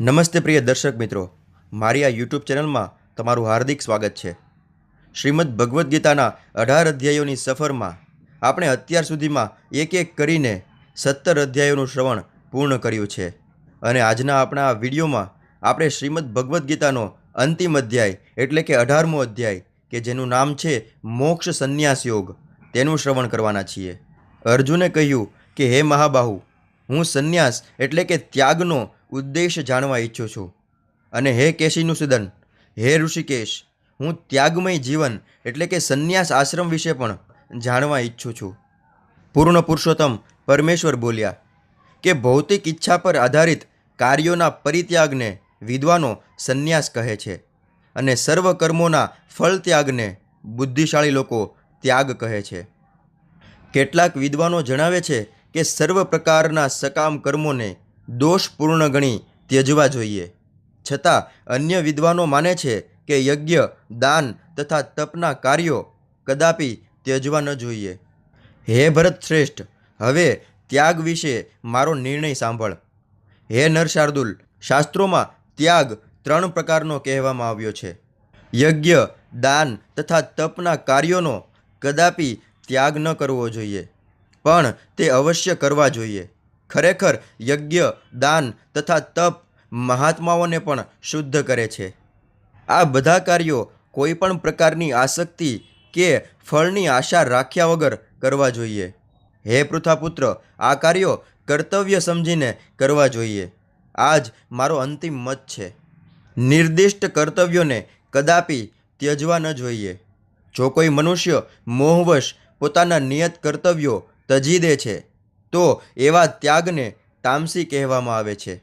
નમસ્તે પ્રિય દર્શક મિત્રો. મારી આ યુટ્યુબ ચેનલમાં તમારું હાર્દિક સ્વાગત છે. શ્રીમદ ભગવદ્ ગીતાના અઢાર અધ્યાયોની સફરમાં આપણે અત્યાર સુધીમાં એક એક કરીને સત્તર અધ્યાયોનું શ્રવણ પૂર્ણ કર્યું છે. અને આજના આપણા આ વિડીયોમાં આપણે શ્રીમદ ભગવદ્ ગીતાનો અંતિમ અધ્યાય, એટલે કે અઢારમો અધ્યાય, કે જેનું નામ છે મોક્ષ સંન્યાસ યોગ, તેનું શ્રવણ કરવાના છીએ. અર્જુને કહ્યું કે, હે મહાબાહુ, હું સંન્યાસ, એટલે કે ત્યાગનો ઉદ્દેશ જાણવા ઈચ્છું છું. અને હે કેશીનું સુદન હે ઋષિકેશ, હું ત્યાગમય જીવન એટલે કે સંન્યાસ આશ્રમ વિશે પણ જાણવા ઈચ્છું છું. પૂર્ણ પુરુષોત્તમ પરમેશ્વર બોલ્યા કે ભૌતિક ઈચ્છા પર આધારિત કાર્યોના પરિત્યાગને વિદ્વાનો સંન્યાસ કહે છે અને સર્વ કર્મોના ફળ ત્યાગને બુદ્ધિશાળી લોકો ત્યાગ કહે છે. કેટલાક વિદ્વાનો જણાવે છે કે સર્વ પ્રકારના સકામ કર્મોને દોષપૂર્ણ ગણી ત્યજવા જોઈએ. છતાં, અન્ય વિદ્વાનો માને છે કે યજ્ઞ, દાન તથા તપના કાર્યો કદાપી ત્યજવા ન જોઈએ. હે ભરત શ્રેષ્ઠ, હવે ત્યાગ વિશે મારો નિર્ણય સાંભળ. હે નરશાર્દુલ, શાસ્ત્રોમાં ત્યાગ ત્રણ પ્રકારનો કહેવામાં આવ્યો છે. યજ્ઞ, દાન તથા તપના કાર્યોનો કદાપી ત્યાગ ન કરવો જોઈએ, પણ તે અવશ્ય કરવા જોઈએ. ખરેખર યજ્ઞ, દાન તથા તપ મહાત્માઓને પણ શુદ્ધ કરે છે. આ બધા કાર્યો કોઈપણ પ્રકારની આસક્તિ કે ફળની આશા રાખ્યા વગર કરવા જોઈએ. હે પૃથાપુત્ર, આ કાર્યો કર્તવ્ય સમજીને કરવા જોઈએ. આ જ મારો અંતિમ મત છે. નિર્દિષ્ટ કર્તવ્યોને કદાપી ત્યજવા ન જોઈએ. જો કોઈ મનુષ્ય મોહવશ પોતાના નિયત કર્તવ્યો તજી દે છે તો એવા ત્યાગને તામસી કહેવામાં આવે છે.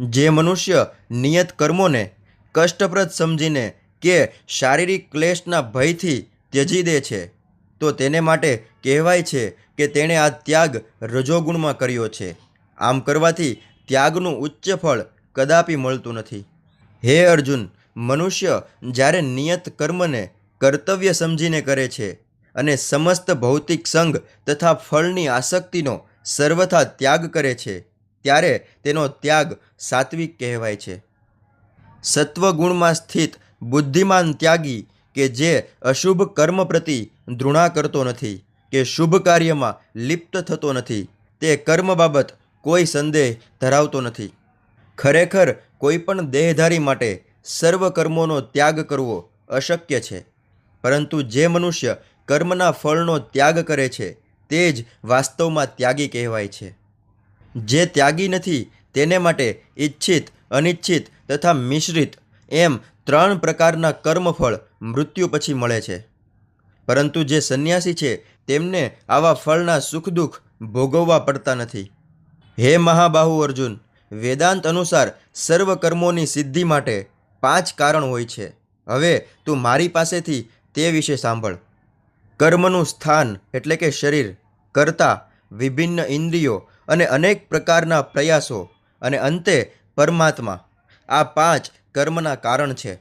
જે મનુષ્ય નિયત કર્મોને કષ્ટપ્રદ સમજીને કે શારીરિક ક્લેશના ભયથી ત્યજી દે છે, તો તેને માટે કહેવાય છે કે તેણે આ ત્યાગ રજોગુણમાં કર્યો છે. આમ કરવાથી ત્યાગનું ઉચ્ચ ફળ કદાપી મળતું નથી. હે અર્જુન, મનુષ્ય જ્યારે નિયત કર્મને કર્તવ્ય સમજીને કરે છે અને સમસ્ત ભૌતિક સંઘ તથા ફળની આસક્તિનો સર્વથા ત્યાગ કરે છે. ત્યારે તેનો ત્યાગ સાત્વિક કહેવાય છે. સત્વગુણમાં સ્થિત બુદ્ધિમાન ત્યાગી કે જે અશુભ કર્મ પ્રતિ ધૃણા કરતો નથી, કે શુભ કાર્યમાં લિપ્ત થતો નથી, તે કર્મ બાબત કોઈ સંદેહ ધરાવતો નથી. ખરેખર કોઈપણ દેહધારી માટે સર્વ કર્મોનો ત્યાગ કરવો અશક્ય છે. પરંતુ જે મનુષ્ય કર્મના ફળનો ત્યાગ કરે છે, તે જ વાસ્તવમાં ત્યાગી કહેવાય છે. જે ત્યાગી નથી, તેને માટે ઈચ્છિત, અનિચ્છિત તથા મિશ્રિત એમ ત્રણ પ્રકારના કર્મફળ મૃત્યુ પછી મળે છે. પરંતુ જે સંન્યાસી છે, તેમને આવા ફળના સુખ દુઃખ ભોગવવા પડતા નથી. હે મહાબાહુ અર્જુન, વેદાંત અનુસાર સર્વ કર્મોની સિદ્ધિ માટે પાંચ કારણ હોય છે. હવે તું મારી પાસેથી તે વિશે સાંભળ. કર્મનું સ્થાન એટલે કે શરીર કર્તા વિભિન્ન ઇન્દ્રિયો અને અનેક પ્રકારના પ્રયાસો અને અંતે પરમાત્મા. આ પાંચ કર્મના કારણ છે.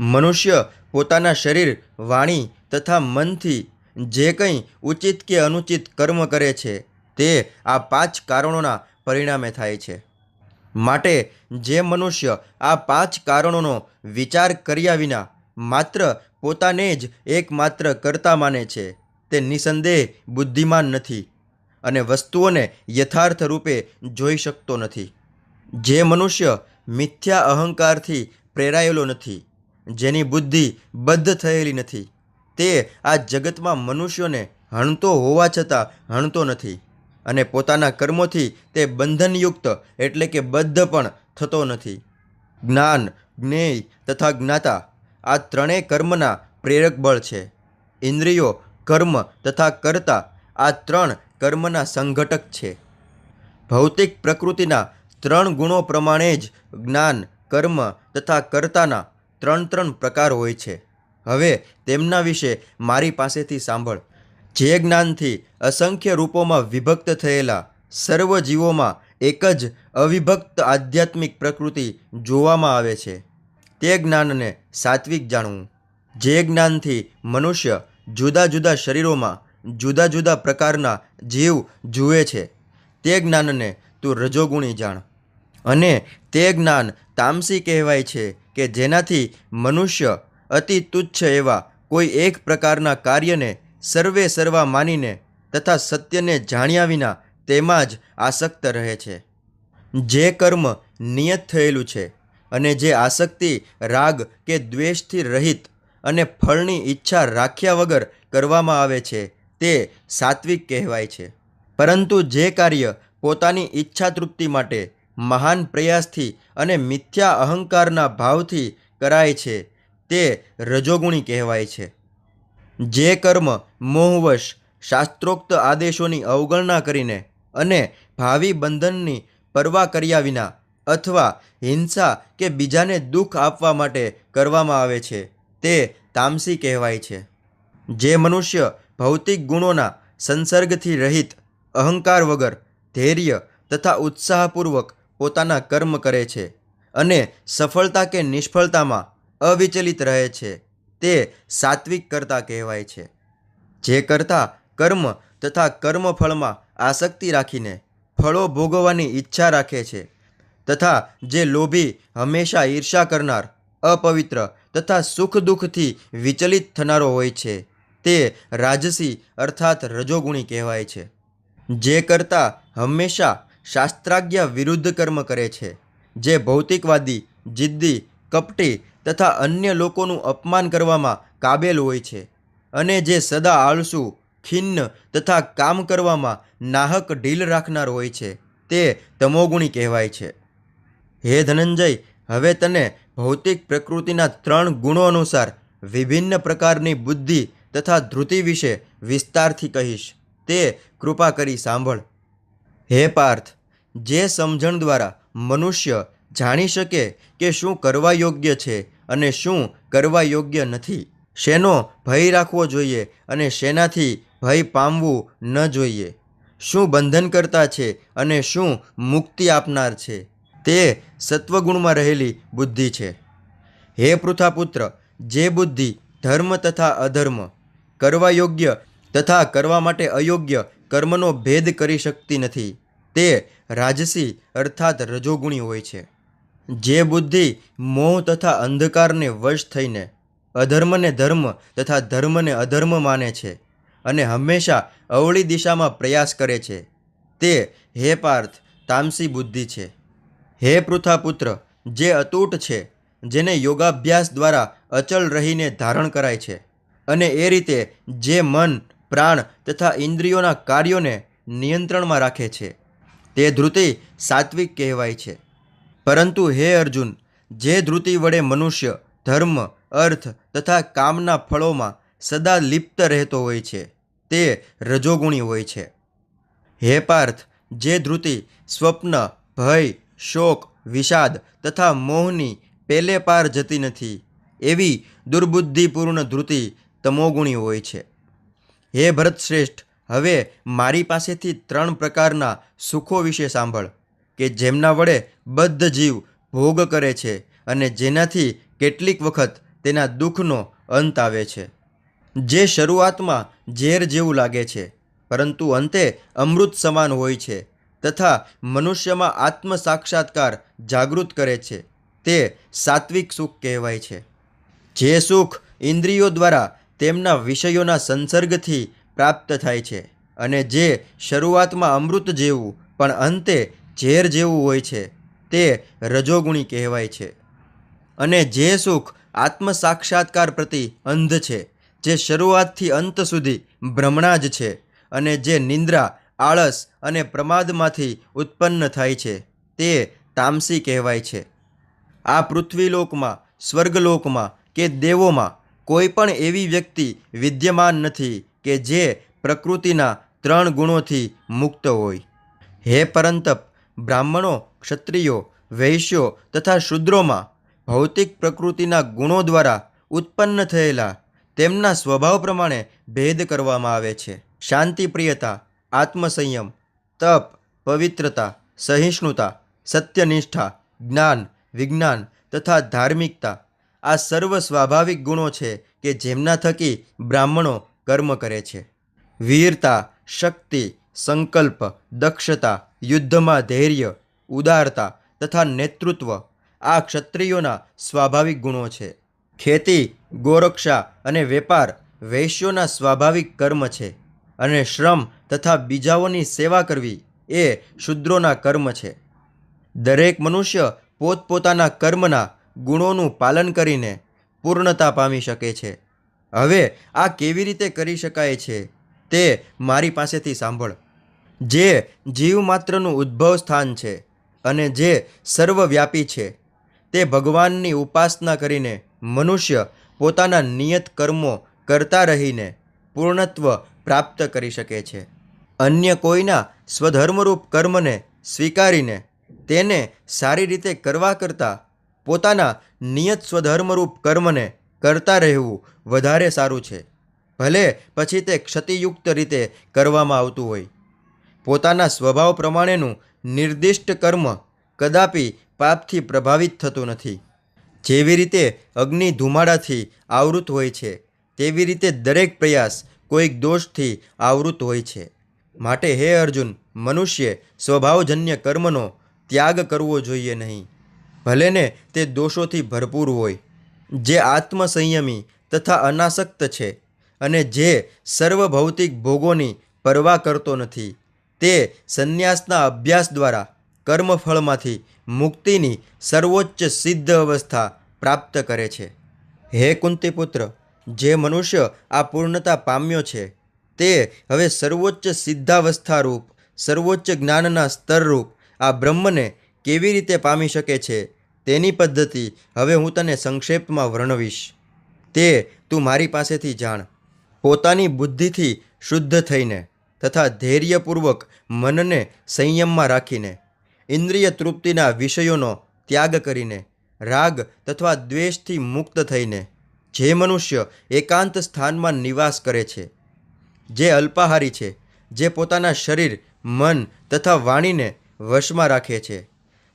મનુષ્ય પોતાના શરીર, વાણી તથા મનથી જે કંઈ ઉચિત કે અનુચિત કર્મ કરે છે તે આ પાંચ કારણોના પરિણામે થાય છે. માટે જે મનુષ્ય આ પાંચ કારણોનો વિચાર કર્યા વિના માત્ર પોતાને જ એકમાત્ર કરતા માને છે. તે નિસંદેહ બુદ્ધિમાન નથી અને વસ્તુઓને યથાર્થ રૂપે જોઈ શકતો નથી. જે મનુષ્ય મિથ્યા અહંકારથી પ્રેરાયેલો નથી, જેની બુદ્ધિ બદ્ધ થયેલી નથી, તે આ જગતમાં મનુષ્યોને હણતો હોવા છતાં હણતો નથી અને પોતાના કર્મોથી તે બંધનયુક્ત એટલે કે બદ્ધ પણ થતો નથી. જ્ઞાન, જ્ઞેય તથા જ્ઞાતા આ ત્રણેય કર્મના પ્રેરક બળ છે. ઇન્દ્રિયો, કર્મ તથા કર્તા આ ત્રણ કર્મના સંઘટક છે. ભૌતિક પ્રકૃતિના ત્રણ ગુણો પ્રમાણે જ જ્ઞાન, કર્મ તથા કર્તાના ત્રણ ત્રણ પ્રકાર હોય છે. હવે તેમના વિશે મારી પાસેથી સાંભળ. જે જ્ઞાનથી અસંખ્ય રૂપોમાં વિભક્ત થયેલા સર્વ જીવોમાં એક જ અવિભક્ત આધ્યાત્મિક પ્રકૃતિ જોવામાં આવે છે. તે જ્ઞાનને સાત્વિક જાણવું. જે જ્ઞાનથી મનુષ્ય જુદા જુદા શરીરોમાં જુદા જુદા પ્રકારના જીવ જુએ છે, તે જ્ઞાનને તું રજોગુણી જાણ. અને તે જ્ઞાન તામસી કહેવાય છે કે જેનાથી મનુષ્ય અતિ તુચ્છ એવા કોઈ એક પ્રકારના કાર્યને સર્વે સર્વા માનીને તથા સત્યને જાણ્યા વિના તેમાં જ આસક્ત રહે છે. જે કર્મ નિયત થયેલું છે અને જે આસક્તિ, રાગ કે દ્વેષથી રહિત અને ફળની ઈચ્છા રાખ્યા વગર કરવામાં આવે છે, તે સાત્વિક કહેવાય છે. પરંતુ જે કાર્ય પોતાની ઈચ્છા તૃપ્તિ માટે મહાન પ્રયાસથી અને મિથ્યા અહંકારના ભાવથી કરાય છે, તે રજોગુણી કહેવાય છે. જે કર્મ મોહવશ, શાસ્ત્રોક્ત આદેશોની અવગણના કરીને અને ભાવિ બંધનની પરવા કર્યા વિના અથવા હિંસા કે બીજાને દુઃખ આપવા માટે કરવામાં આવે છે, તે તામસી કહેવાય છે. જે મનુષ્ય ભૌતિક ગુણોના સંસર્ગથી રહિત અહંકાર વગર ધૈર્ય તથા ઉત્સાહપૂર્વક પોતાના કર્મ કરે છે અને સફળતા કે નિષ્ફળતામાં અવિચલિત રહે છે, તે સાત્વિક કરતા કહેવાય છે. જે કરતા કર્મ તથા કર્મફળમાં આસક્તિ રાખીને ફળો ભોગવવાની ઈચ્છા રાખે છે તથા જે લોભી હંમેશા ઈર્ષા કરનાર, અપવિત્ર તથા સુખ દુઃખથી વિચલિત થનારો હોય છે, તે રાજસી અર્થાત રજોગુણી કહેવાય છે. જે કરતા હંમેશા શાસ્ત્રાજ્ઞા વિરુદ્ધ કર્મ કરે છે, જે ભૌતિકવાદી, જિદ્દી, કપટી તથા અન્ય લોકોનું અપમાન કરવામાં કાબેલ હોય છે અને જે સદા આળસુ, ખિન્ન તથા કામ કરવામાં નાહક ઢીલ રાખનાર હોય છે, તે તમોગુણી કહેવાય છે. હે ધનંજય, હવે તને ભૌતિક પ્રકૃતિના ત્રણ ગુણો અનુસાર વિભિન્ન પ્રકારની બુદ્ધિ તથા ધૃતિ વિશે વિસ્તારથી કહીશ. તે કૃપા કરી સાંભળ. હે પાર્થ, જે સમજણ દ્વારા મનુષ્ય જાણી શકે કે શું કરવા યોગ્ય છે અને શું કરવા યોગ્ય નથી, શેનો ભય રાખવો જોઈએ અને શેનાથી ભય પામવું ન જોઈએ. શું બંધન કરતા છે અને શું મુક્તિ આપનાર છે? તે સત્વગુણમાં રહેલી બુદ્ધિ છે. હે પૃથાપુત્ર, જે બુદ્ધિ ધર્મ તથા અધર્મ, કરવા યોગ્ય તથા કરવા માટે અયોગ્ય કર્મનો ભેદ કરી શકતી નથી, તે રાજસી અર્થાત રજોગુણી હોય છે. જે બુદ્ધિ મોહ તથા અંધકારને વશ થઈને અધર્મને ધર્મ તથા ધર્મને અધર્મ માને છે અને હંમેશા અવળી દિશામાં પ્રયાસ કરે છે, તે હે પાર્થ, તામસી બુદ્ધિ છે. હે પૃથાપુત્ર, જે અતૂટ છે, જેને યોગાભ્યાસ દ્વારા અચલ રહીને ધારણ કરાય છે, અને એ રીતે જે મન, પ્રાણ તથા ઇન્દ્રિયોના કાર્યોને નિયંત્રણમાં રાખે છે, તે ધૃતિ સાત્વિક કહેવાય છે. પરંતુ હે અર્જુન, જે ધૃતિ વડે મનુષ્ય, ધર્મ, અર્થ તથા કામના ફળોમાં સદા લિપ્ત રહેતો હોય છે, તે રજોગુણી હોય છે. હે પાર્થ, જે ધૃતિ સ્વપ્ન, ભય શોક, વિષાદ તથા મોહની પેલે પાર જતી નથી. એવી દુર્બુદ્ધિપૂર્ણ ધૃતિ તમોગુણી હોય છે. હે ભરતશ્રેષ્ઠ, હવે મારી પાસેથી ત્રણ પ્રકારના સુખો વિશે સાંભળ, કે જેમના વડે બદ્ધ જીવ ભોગ કરે છે અને જેનાથી કેટલીક વખત તેના દુઃખનો અંત આવે છે. જે શરૂઆતમાં ઝેર જેવું લાગે છે, પરંતુ અંતે અમૃત સમાન હોય છે. તથા મનુષ્યમાં આત્મ સાક્ષાત્કાર જાગૃત કરે છે. તે સાત્વિક સુખ કહેવાય છે. જે સુખ ઇન્દ્રિયો દ્વારા તેમના વિષયોના સંસર્ગથી પ્રાપ્ત થાય છે અને જે શરૂઆતમાં અમૃત જેવું પણ અંતે ઝેર જેવું હોય છે, તે રજોગુણી કહેવાય છે. અને જે સુખ આત્મ સાક્ષાત્કાર પ્રતિ અંધ છે, જે શરૂઆતથી અંત સુધી ભ્રમણા જ છે અને જે નિંદ્રા આળસ અને પ્રમાદમાંથી ઉત્પન્ન થાય છે. તે તામસી કહેવાય છે. આ પૃથ્વીલોકમાં, સ્વર્ગલોકમાં કે દેવોમાં કોઈ પણ એવી વ્યક્તિ વિદ્યમાન નથી કે જે પ્રકૃતિના ત્રણ ગુણોથી મુક્ત હોય. હે પરંતપ, બ્રાહ્મણો, ક્ષત્રિયો, વૈશ્યો તથા શૂદ્રોમાં ભૌતિક પ્રકૃતિના ગુણો દ્વારા ઉત્પન્ન થયેલા તેમના સ્વભાવ પ્રમાણે ભેદ કરવામાં આવે છે. શાંતિપ્રિયતા આત્મસંયમ, તપ, પવિત્રતા, સહિષ્ણુતા, સત્યનિષ્ઠા, જ્ઞાન, વિજ્ઞાન તથા ધાર્મિકતા. આ સર્વ સ્વાભાવિક ગુણો છે કે જેમના થકી બ્રાહ્મણો કર્મ કરે છે. વીરતા, શક્તિ, સંકલ્પ, દક્ષતા, યુદ્ધમાં ધૈર્ય, ઉદારતા તથા નેતૃત્વ આ ક્ષત્રિયોના સ્વાભાવિક ગુણો છે. ખેતી, ગોરક્ષા અને વેપાર વૈશ્યોના સ્વાભાવિક કર્મ છે. અને શ્રમ તથા બીજાઓની સેવા કરવી એ શૂદ્રોના કર્મ છે. દરેક મનુષ્ય પોતપોતાના કર્મના ગુણોનું પાલન કરીને પૂર્ણતા પામી શકે છે. હવે આ કેવી રીતે કરી શકાય છે તે મારી પાસેથી સાંભળ. જે જીવ માત્રનું ઉદ્ભવ સ્થાન છે અને જે સર્વવ્યાપી છે, તે ભગવાનની ઉપાસના કરીને મનુષ્ય પોતાના નિયત કર્મો કરતા રહીને પૂર્ણત્વ પ્રાપ્ત કરી શકે છે. અન્ય કોઈના સ્વધર્મરૂપ કર્મને સ્વીકારીને તેને સારી રીતે કરવા કરતાં પોતાના નિયત સ્વધર્મરૂપ કર્મને કરતા રહેવું વધારે સારું છે. ભલે પછી તે ક્ષતિયુક્ત રીતે કરવામાં આવતું હોય. પોતાના સ્વભાવ પ્રમાણેનું નિર્દિષ્ટ કર્મ કદાપી પાપથી પ્રભાવિત થતું નથી. જેવી રીતે અગ્નિ ધુમાડાથી આવૃત હોય છે, તેવી રીતે દરેક પ્રયાસ કોઈક દોષથી આવૃત હોય છે. માટે હે અર્જુન, મનુષ્ય સ્વભાવજન્ય કર્મનો ત્યાગ કરવો જોઈએ નહીં. ભલે ને તે દોષોથી ભરપૂર હોય. જે આત્મસંયમી તથા અનાસક્ત છે અને જે સર્વ ભૌતિક ભોગોની પરવા કરતો નથી, તે સંન્યાસના અભ્યાસ દ્વારા કર્મફળમાંથી મુક્તિની સર્વોચ્ચ સિદ્ધ અવસ્થા પ્રાપ્ત કરે છે. હે કુંતીપુત્ર જે મનુષ્ય આ પૂર્ણતા પામ્યો છે, તે હવે સર્વોચ્ચ સિદ્ધાવસ્થા રૂપ સર્વોચ્ચ જ્ઞાનના સ્તરરૂપ આ બ્રહ્મને કેવી રીતે પામી શકે છે, તેની પદ્ધતિ હવે હું તને સંક્ષેપમાં વર્ણવીશ. તે તું મારી પાસેથી જાણ. પોતાની બુદ્ધિથી શુદ્ધ થઈને તથા ધૈર્યપૂર્વક મનને સંયમમાં રાખીને, ઇન્દ્રિય તૃપ્તિના વિષયોનો ત્યાગ કરીને, રાગ તથા દ્વેષથી મુક્ત થઈને જે મનુષ્ય એકાંત સ્થાનમાં નિવાસ કરે છે, જે અલ્પાહારી છે, જે પોતાના શરીર, મન તથા વાણીને વશમાં રાખે છે,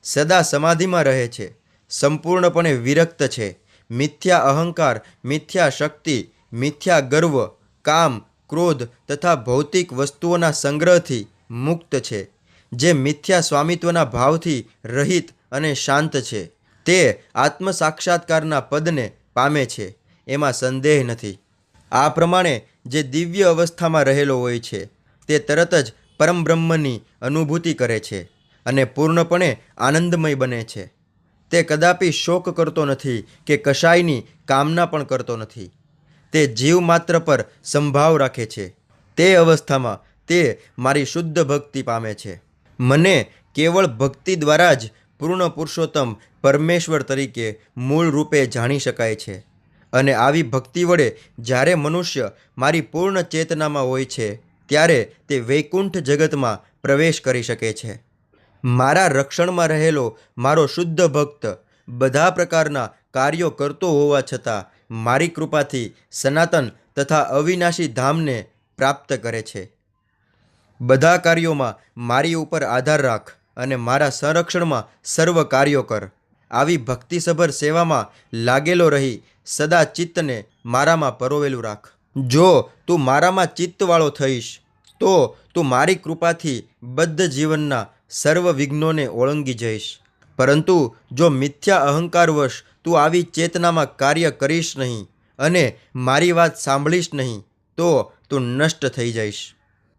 સદા સમાધિમાં રહે છે, સંપૂર્ણપણે વિરક્ત છે, મિથ્યા અહંકાર, મિથ્યા શક્તિ, મિથ્યા ગર્વ, કામ, ક્રોધ તથા ભૌતિક વસ્તુઓના સંગ્રહથી મુક્ત છે, જે મિથ્યા સ્વામિત્વના ભાવથી રહિત અને શાંત છે, તે આત્મ સાક્ષાત્કારના પદને પામે છે. એમાં સંદેહ નથી. આ પ્રમાણે જે દિવ્ય અવસ્થામાં રહેલો હોય છે, તે તરત જ પરમબ્રહ્મની અનુભૂતિ કરે છે અને પૂર્ણપણે આનંદમય બને છે. તે કદાપી શોક કરતો નથી કે કશાયની કામના પણ કરતો નથી. તે જીવ માત્ર પર સંભાવ રાખે છે. તે અવસ્થામાં તે મારી શુદ્ધ ભક્તિ પામે છે. મને કેવળ ભક્તિ દ્વારા જ પૂર્ણ પુરુષોત્તમ પરમેશ્વર તરીકે મૂળ રૂપે જાણી શકાય છે. અને આવી ભક્તિ વડે જ્યારે મનુષ્ય મારી પૂર્ણ ચેતનામાં હોય છે, ત્યારે તે વૈકુંઠ જગતમાં પ્રવેશ કરી શકે છે. મારા રક્ષણમાં રહેલો મારો શુદ્ધ ભક્ત બધા પ્રકારના કાર્યો કરતો હોવા છતાં મારી કૃપાથી સનાતન તથા અવિનાશી ધામને પ્રાપ્ત કરે છે. બધા કાર્યોમાં મારી ઉપર આધાર રાખ અને મારા સંરક્ષણમાં સર્વ કાર્યો કર. આવી ભક્તિસભર સેવામાં લાગેલો રહી સદા ચિત્તને મારામાં પરોવેલું રાખ. જો તું મારામાં ચિત્તવાળો થઈશ, તો તું મારી કૃપાથી બદ્ધ જીવનના સર્વ વિઘ્નોને ઓળંગી જઈશ. પરંતુ જો મિથ્યા અહંકારવશ તું આવી ચેતનામાં કાર્ય કરીશ નહીં અને મારી વાત સાંભળીશ નહીં, તો તું નષ્ટ થઈ જઈશ.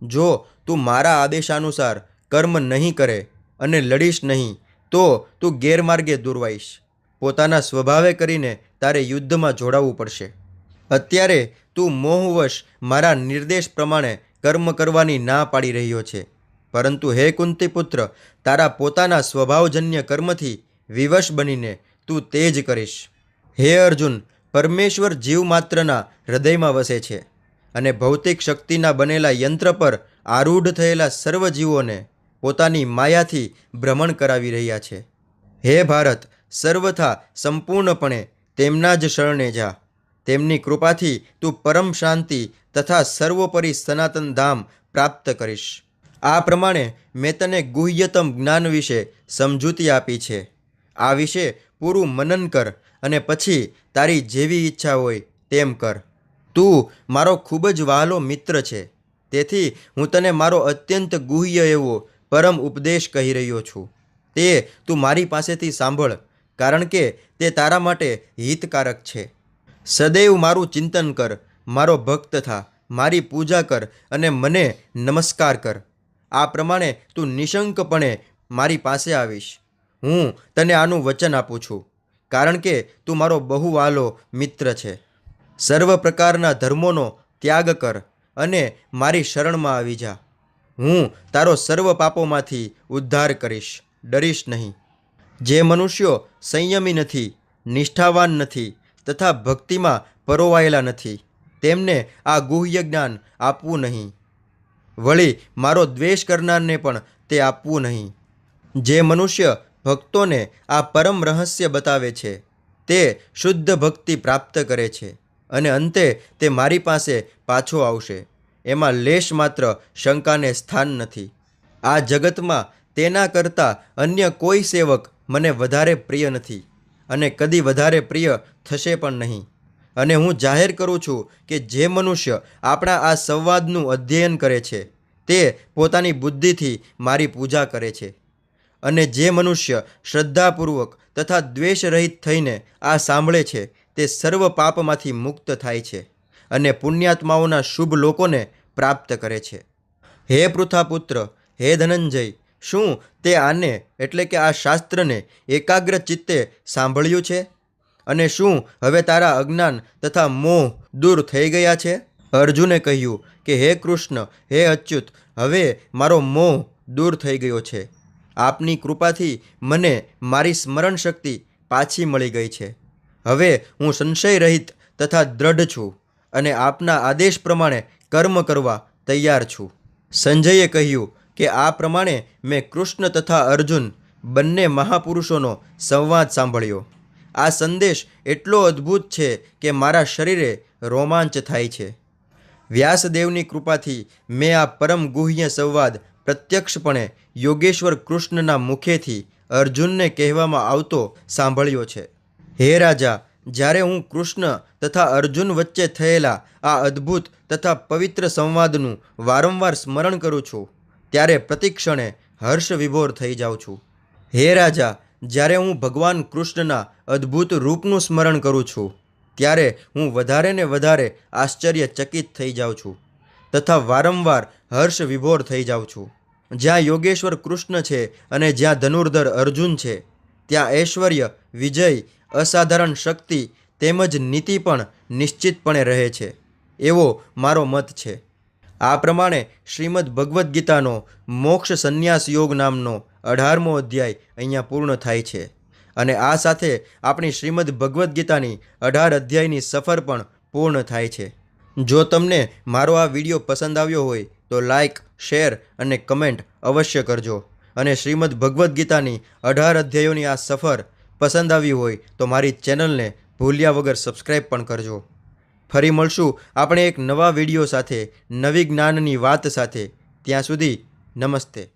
જો તું મારા આદેશાનુસાર કર્મ નહીં કરે અને લડીશ નહીં, તો તું ગેરમાર્ગે દોરવાઈશ. પોતાના સ્વભાવે કરીને તારે યુદ્ધમાં જોડાવવું પડશે. અત્યારે તું મોહવશ મારા નિર્દેશ પ્રમાણે કર્મ કરવાની ના પાડી રહ્યો છે. પરંતુ હે કુંતીપુત્ર, તારા પોતાના સ્વભાવજન્ય કર્મથી વિવશ બનીને તું તે જ કરીશ. હે અર્જુન, પરમેશ્વર જીવ માત્રના હૃદયમાં વસે છે અને ભૌતિક શક્તિના બનેલા યંત્ર પર આરૂઢ થયેલા સર્વ જીવોને પોતાની માયાથી ભ્રમણ કરાવી રહ્યા છે. હે ભારત, સર્વથા સંપૂર્ણપણે તેમના જ શરણે જા. તેમની કૃપાથી તું પરમ શાંતિ તથા સર્વોપરી સનાતન ધામ પ્રાપ્ત કરીશ. આ પ્રમાણે મેં તને ગુહ્યતમ જ્ઞાન વિશે સમજૂતી આપી છે. આ વિશે પૂરું મનન કર અને પછી તારી જેવી ઈચ્છા હોય તેમ કર. તું મારો ખૂબ જ વહાલો મિત્ર છે. તેથી હું તને મારો અત્યંત ગુહ્ય એવો પરમ ઉપદેશ કહી રહ્યો છું. તે તું મારી પાસેથી સાંભળ. કારણ કે તે તારા માટે હિતકારક છે. સદૈવ મારું ચિંતન કર, મારો ભક્ત થા, મારી પૂજા કર અને મને નમસ્કાર કર. આ પ્રમાણે તું નિશંકપણે મારી પાસે આવીશ. હું તને આનું વચન આપું છું, કારણ કે તું મારો બહુ વાલો મિત્ર છે. સર્વ પ્રકારના ધર્મોનો ત્યાગ કર અને મારી શરણમાં આવી જા. હું તારો સર્વ પાપોમાંથી ઉદ્ધાર કરીશ, ડરીશ નહીં. જે મનુષ્યો સંયમી નથી, નિષ્ઠાવાન નથી તથા ભક્તિમાં પરોવાયેલા નથી, તેમને આ ગુહ્ય જ્ઞાન આપવું નહીં. વળી મારો દ્વેષ કરનારને પણ તે આપવું નહીં. જે મનુષ્ય ભક્તોને આ પરમ રહસ્ય બતાવે છે, તે શુદ્ધ ભક્તિ પ્રાપ્ત કરે છે અને અંતે તે મારી પાસે પાછો આવશે. એમાં લેશ માત્ર શંકાને સ્થાન નથી. આ જગતમાં તેના કરતાં અન્ય કોઈ સેવક મને વધારે પ્રિય નથી અને કદી વધારે પ્રિય થશે પણ નહીં. અને હું જાહેર કરું છું કે જે મનુષ્ય આપણા આ સંવાદનું અધ્યયન કરે છે, તે પોતાની બુદ્ધિથી મારી પૂજા કરે છે. અને જે મનુષ્ય શ્રદ્ધાપૂર્વક તથા દ્વેષરહિત થઈને આ સાંભળે છે, તે સર્વ પાપમાંથી મુક્ત થાય છે અને પુણ્યાત્માઓના શુભ લોકોને પ્રાપ્ત કરે છે. હે પૃથાપુત્ર, હે ધનંજય શું તે આને, એટલે કે આ શાસ્ત્રને, એકાગ્ર ચિત્તે સાંભળ્યું છે? અને શું હવે તારા અજ્ઞાન તથા મોહ દૂર થઈ ગયા છે? અર્જુને કહ્યું કે, હે કૃષ્ણ, હે અચ્યુત, હવે મારો મોહ દૂર થઈ ગયો છે. આપની કૃપાથી મને મારી સ્મરણ શક્તિ પાછી મળી ગઈ છે. હવે હું સંશય રહિત તથા દ્રઢ છું અને આપના આદેશ પ્રમાણે કર્મ કરવા તૈયાર છું. સંજયે કહ્યું કે આ પ્રમાણે મેં કૃષ્ણ તથા અર્જુન બંને મહાપુરુષોનો સંવાદ સાંભળ્યો. આ સંદેશ એટલો અદ્ભુત છે કે મારા શરીરે રોમાંચ થાય છે. વ્યાસદેવની કૃપાથી મેં આ પરમ ગુહ્ય સંવાદ પ્રત્યક્ષપણે યોગેશ્વર કૃષ્ણના મુખેથી અર્જુનને કહેવામાં આવતો સાંભળ્યો છે. હે રાજા, જ્યારે હું કૃષ્ણ તથા અર્જુન વચ્ચે થયેલા આ અદ્ભુત તથા પવિત્ર સંવાદનું વારંવાર સ્મરણ કરું છું ત્યારે પ્રતિક્ષણે હર્ષ વિભોર થઈ જાઉં છું. હે રાજા, જ્યારે હું ભગવાન કૃષ્ણના અદ્ભુત રૂપનું સ્મરણ કરું છું, ત્યારે હું વધારે ને વધારે આશ્ચર્યચકિત થઈ જાઉં છું તથા વારંવાર હર્ષ વિભોર થઈ જાઉં છું. જ્યાં યોગેશ્વર કૃષ્ણ છે અને જ્યાં ધનુર્ધર અર્જુન છે, ત્યાં ઐશ્વર્ય, વિજય, અસાધારણ શક્તિ તેમજ નીતિ પણ નિશ્ચિતપણે રહે છે. એવો મારો મત છે. આ પ્રમાણે શ્રીમદ ભગવદ્ ગીતાનો મોક્ષ સંન્યાસ યોગ નામનો અઢારમો અધ્યાય અહીંયા પૂર્ણ થાય છે. અને આ સાથે આપણી શ્રીમદ ભગવદ્ ગીતાની અઢાર અધ્યાયની સફર પણ પૂર્ણ થાય છે. જો તમને મારો આ વીડિયો પસંદ આવ્યો હોય તો લાઈક, શેર અને કમેન્ટ અવશ્ય કરજો. અને શ્રીમદ ભગવદ્ ગીતાની અઢાર અધ્યાયોની આ સફર પસંદ આવી હોય તો મારી ચેનલને ભૂલ્યા વગર સબસ્ક્રાઈબ પણ કરજો. ફરી મળશું આપણે એક નવા વીડિયો સાથે નવી જ્ઞાનની વાત સાથે. ત્યાં સુધી નમસ્તે.